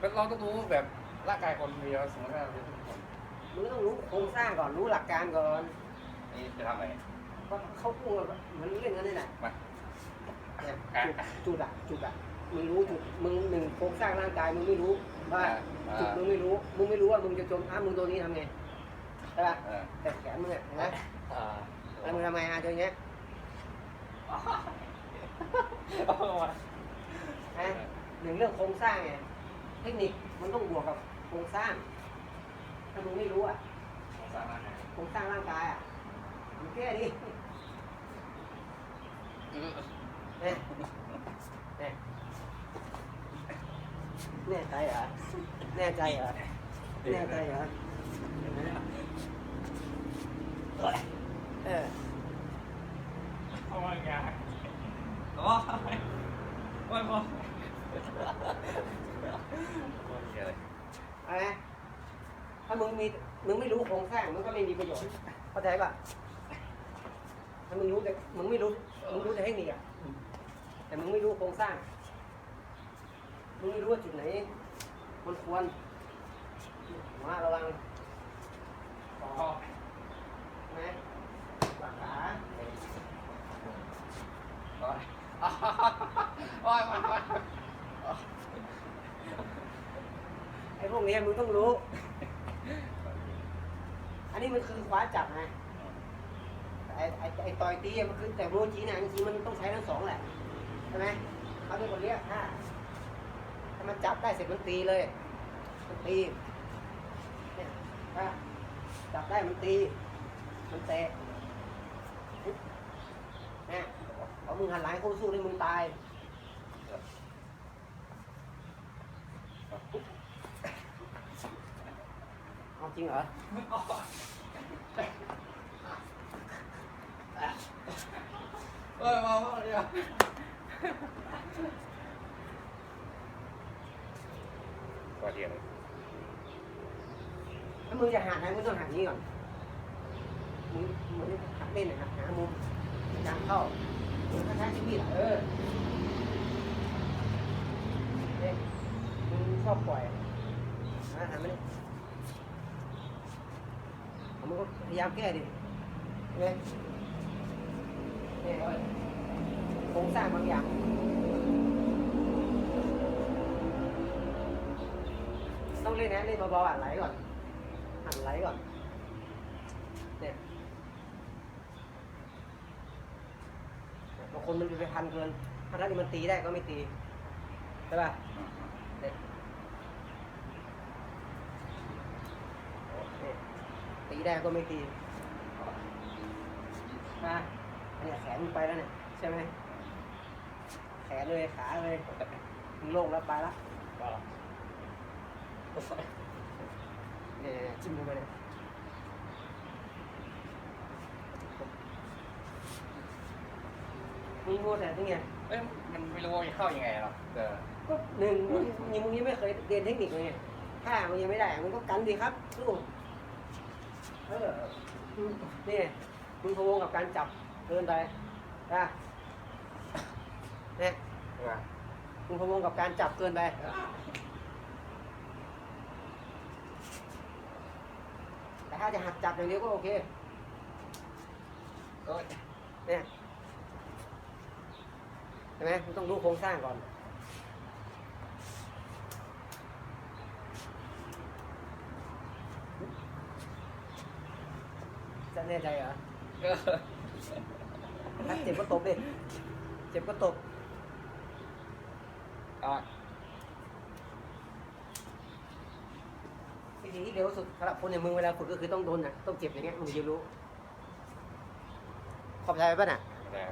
เราต้องรู้แบบร่างกายคนเดียวสมมติว่าเราเป็นทุกคนมึงต้องรู้โครงสร้างก่อนรู้หลักการก่อนนี่จะทำอะไรก็เขาพูดเหมือนเล่นกันนี่แหละมาเนี่ยอะจุดจุดอะจุดอะมึงรู้จุดมึงหนึ่งโครงสร้างร่างกายมึงไม่รู้ว่าอ่าจุดมึงไม่รู้มึงไม่รู้ว่ามึงจะจมอ้ามึงตัวนี้ทำไงใช่ปะเออแต่แขนมึงอะเห็นไหมอ่าแล้วมึงทำไงอะตัวเนี้ยนะหนึ่งเรื่องโครงสร้างไงเทคนิคมันต้องบวกกับโครงสร้าง ถ้ามึงไม่รู้อะสร้างร่างกายโครงสร้างร่างกายอะมึงแก้ดิเนี่ยเนี่ยแน่ใจเหรอแน่ใจเหรอแน่ใจเหรอเออ โอ้ยยากโอ้ยโอ้ยโอ้ย โอเคเลยเอาไหมถ้ามึงมี มึงไม่รู้โครงสร้างมันก็ไม่มีประโยชน์เข้าใจป่ะถ้ามึงรู้แต่มึงไม่รู้ มึงรู้แต่เทคนิคอะแต่มึงไม่รู้โครงสร้าง มึงไม่รู้ว่าจุดไหนมันควรมาระวังต่อโอ้ยนะรักษาโอ้ยโอ้ยโอ้ย ไอ้ พวกนี้มึงต้องรู้ อันนี้มันคือคว้าจับไงไอ้ไอ้ไอ้ต่อยตีมันคือแต่โมจีนะจริงๆมันต้องใช้ทั้งสองแหละใช่ไหมเขาเรียกว่าเรียกถ้าถ้ามันจับได้เสร็จมันตีเลย มันตีเนี่ยถ้าจับได้มันตี มันเตะเนี่ยพอมึงหันหลังให้คู่สู้นี่มึงตายปุ๊บ ริงเหรอเอ้ยมามาเดี๋ยวก็เดียวเลยถ้ามึงจะหักนะมึงต้องหักนี้ก่อนมึงมึงหักเล่นนะหักหามุมจางเข้ามึงก็ใช้ชีวิตอะเออเนี่ยมึงชอบปล่อยนะหันมาดิเอามึง ก็พยายามแก้ดิเนี่ยเนี่ยโครงสร้างบางอย่างต้องเล่นนะเล่นเบาๆอะไหลก่อนหันไหลก่อนเนี่ยบางคนมันไปพันเกินถ้าท่านมันตีได้ก็ไม่ตีใช่ป่ะเนี่ยเนี่ย ตีได้ก็ไม่ตีนะเนี่ยแขนมึงไปแล้วเนี่ยใช่ไหมแขนเลยขาเลยมึงโล่งแล้วไปแล้วเนี่ยจิ้มลงไปเลยมึงพูดแต่ที่ไงเอ้ยมันไม่รู้ว่าจะเข้ายังไงหรอกแต่ก็หนึ่งมึงยังมึงยังไม่เคยเรียนเทคนิคเลยไงถ้ามึงยังไม่ได้มึงก็กันดีครับลูก เออนี่มึงพะวงกับการจับเกินไปนะเนี่ยมึงพะวงกับการจับเกินไปแต่ถ้าจะหัดจับอย่างเดียวก็โอเคเอ้ยเนี่ยใช่ไหมมันต้องรู้โครงสร้างก่อน จะแน่ใจเหรอเออถ้าเจ็บก็ตบดิเจ็บก็ตบอะวิธีที่เร็วสุดสำหรับคนอย่างมึงเวลาฝึกก็คือต้องโดนนะต้องเจ็บอย่างเงี้ยมึงจะรู้ ขอบใจป่ะน่ะ ได้